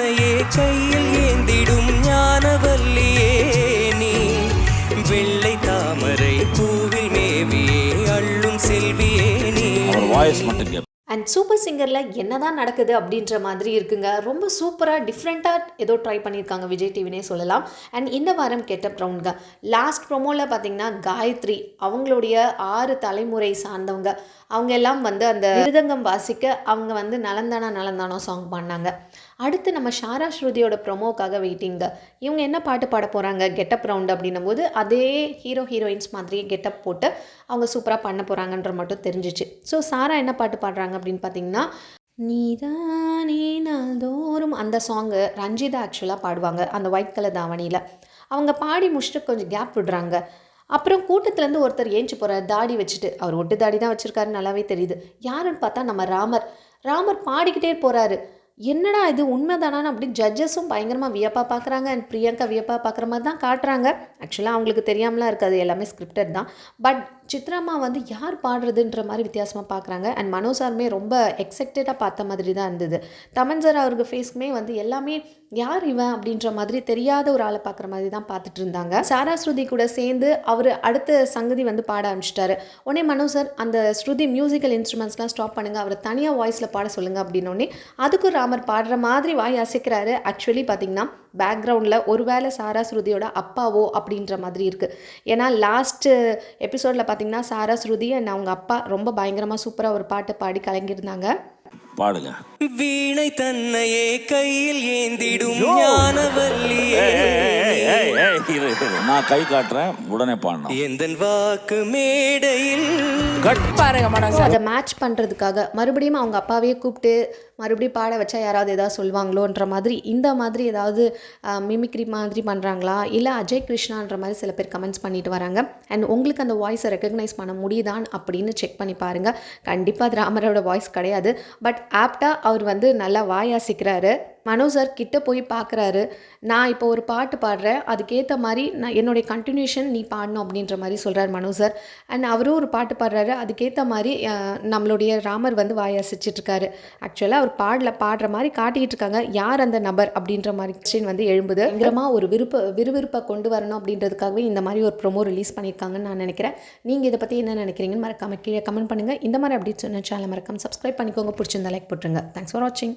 என்னையே கையில் ஏந்திடும் ஞானவல்லியே நீ. வெள்ளை தாமரை பூவில் மேவியே அள்ளும் செல்வியே நீ. வாய்ஸ் மட்டும் அண்ட் சூப்பர் சிங்கரில் என்னதான் நடக்குது அப்படின்ற மாதிரி இருக்குங்க. ரொம்ப சூப்பராக டிஃப்ரெண்ட்டாக ஏதோ ட்ரை பண்ணியிருக்காங்க விஜய் டிவினே சொல்லலாம். அண்ட் இந்த வாரம் கெட்டப் ரவுண்டுங்க லாஸ்ட் ப்ரோமோவில் பார்த்தீங்கன்னா காயத்ரி அவங்களுடைய ஆறு தலைமுறை சார்ந்தவங்க. அவங்க எல்லாம் வந்து அந்த மிருதங்கம் வாசிக்க அவங்க வந்து நலந்தானா நலந்தானோ சாங் பண்ணாங்க அடுத்து நம்ம ஷாரா ஸ்ருதியோட ப்ரொமோக்காக வெயிட்டிங்க இவங்க என்ன பாட்டு பாட போகிறாங்க கெட்டப் ரவுண்ட் அப்படின்னும் போது அதே ஹீரோ ஹீரோயின்ஸ் மாதிரியே கெட்டப் போட்டு அவங்க சூப்பராக பண்ண போகிறாங்கன்ற மட்டும் தெரிஞ்சிச்சு. ஸோ சாரா என்ன பாட்டு பாடுறாங்க அப்படின்னு பார்த்தீங்கன்னா நீதானே நாள்தோறும் அந்த சாங்கு ரஞ்சிதா ஆக்சுவலாக பாடுவாங்க அந்த ஒயிட் கலர் தாவணியில். அவங்க பாடி முடிச்சுட்டு கொஞ்சம் கேப் விடுறாங்க. அப்புறம் கூட்டத்துலேருந்து ஒருத்தர் ஏஞ்சி போகிறார் தாடி வச்சுட்டு. அவர் ஒட்டு தாடி தான் வச்சுருக்காரு நல்லாவே தெரியுது. யாருன்னு பார்த்தா நம்ம ராமர். ராமர் பாடிக்கிட்டே போகிறாரு என்னடா இது உண்மைதானான்னு அப்படி ஜட்ஜஸும் பயங்கரமாக வியப்பாக பார்க்குறாங்க அண்ட் பிரியங்கா வியப்பாக பார்க்குற மாதிரி தான் காட்டுறாங்க. ஆக்சுவலாக அவங்களுக்கு தெரியாமலாம் இருக்காது. எல்லாமே ஸ்கிரிப்டட் தான். பட் சித்ராமா வந்து யார் பாடுறதுன்ற மாதிரி வித்தியாசமாக பார்க்குறாங்க அண்ட் மனோ சாருமே ரொம்ப எக்ஸைட்டடாக பார்த்த மாதிரி தான் இருந்தது. தமன் சார் அவருக்கு ஃபேஸ்க்குமே வந்து எல்லாமே யார் இவன் அப்படின்ற மாதிரி தெரியாத ஒரு ஆளை பார்க்குற மாதிரி தான் பார்த்துட்டு இருந்தாங்க. சாரா ஸ்ருதி கூட சேர்ந்து அவர் அடுத்த சங்கதி வந்து பாட ஆரம்பிச்சிட்டாரு. உடனே மனோ சார் அந்த ஸ்ருதி மியூசிக்கல் இன்ஸ்ட்ருமெண்ட்ஸ்லாம் ஸ்டாப் பண்ணுங்கள் அவரை தனியாக வாய்ஸில் பாட சொல்லுங்கள் அப்படின்னோடனே அதுக்கும் ராமர் பாடுற மாதிரி வாய் அசைக்கிறாரு. ஆக்சுவலி பார்த்திங்கன்னா பேக்ரவுண்டில் ஒருவேளை சாரா ஸ்ருதியோட அப்பாவோ அப்படின்ற மாதிரி இருக்குது ஏன்னா லாஸ்ட்டு எபிசோடில் பார்த்தீங்கன்னா சாரா ஸ்ருதி அண்ட் அவங்க அப்பா ரொம்ப பயங்கரமாக சூப்பராக ஒரு பாட்டு பாடி கலங்கியிருந்தாங்க. பாடுங்க. வீணை தன்னையே கையில் ஏந்திடும் நான் கை காட்டுறேன் உடனே பாடணும் எந்தன் வாக்கு மேடையில்? கட். ஸோ அதை மேட்ச் பண்ணுறதுக்காக மறுபடியும் அவங்க அப்பாவே கூப்பிட்டு மறுபடியும் பாட வச்சா யாராவது ஏதாவது சொல்லுவாங்களோன்ற மாதிரி இந்த மாதிரி ஏதாவது மிமிக்ரி மாதிரி பண்ணுறாங்களா இல்லை அஜய் கிருஷ்ணான்ற மாதிரி சில பேர் கமெண்ட்ஸ் பண்ணிட்டு வராங்க. அண்ட் உங்களுக்கு அந்த வாய்ஸை ரெக்கக்னைஸ் பண்ண முடியுதான் அப்படின்னு செக் பண்ணி பாருங்கள் கண்டிப்பாக அது ராமரோட வாய்ஸ் கிடையாது. பட் ஆப்டாக அவர் வந்து நல்லா வாயாசிக்கிறாரு. மனோ சார் கிட்ட போய் பார்க்குறாரு நான் இப்போ ஒரு பாட்டு பாடுறேன். அதுக்கேற்ற மாதிரி நான் என்னுடைய கண்டினியூஷன் நீ பாடணும் அப்படின்ற மாதிரி சொல்கிறார் மனோ சார் அண்ட் அவரும் ஒரு பாட்டு பாடுறாரு. அதுக்கேற்ற மாதிரி நம்மளுடைய ராமர் வந்து வாயாசிச்சிட்ருக்காரு ஆக்சுவலாக அவர் பாடல பாடுற மாதிரி காட்டிக்கிட்டு இருக்காங்க. யார் அந்த நபர் அப்படின்ற மாதிரி கொஸ்டின் வந்து எழும்புது. பயங்கரமாக ஒரு விருப்ப விறுவிறுப்பை கொண்டு வரணும் அப்படின்றதுக்காகவே இந்த மாதிரி ஒரு ப்ரோமோ ரிலீஸ் பண்ணியிருக்காங்கன்னு நான் நினைக்கிறேன். நீங்கள் இதை பற்றி என்ன நினைக்கிறீங்கன்னு மறக்காம கீழே கமெண்ட் பண்ணுங்கள் இந்த மாதிரி அப்படி சொன்ன சேனல் மறக்காம சப்ஸ்கிரைப் பண்ணிக்கோங்க. பிடிச்சிருந்தா லைக் போட்டுருங்க. தேங்க்ஸ் ஃபார் வாட்சிங்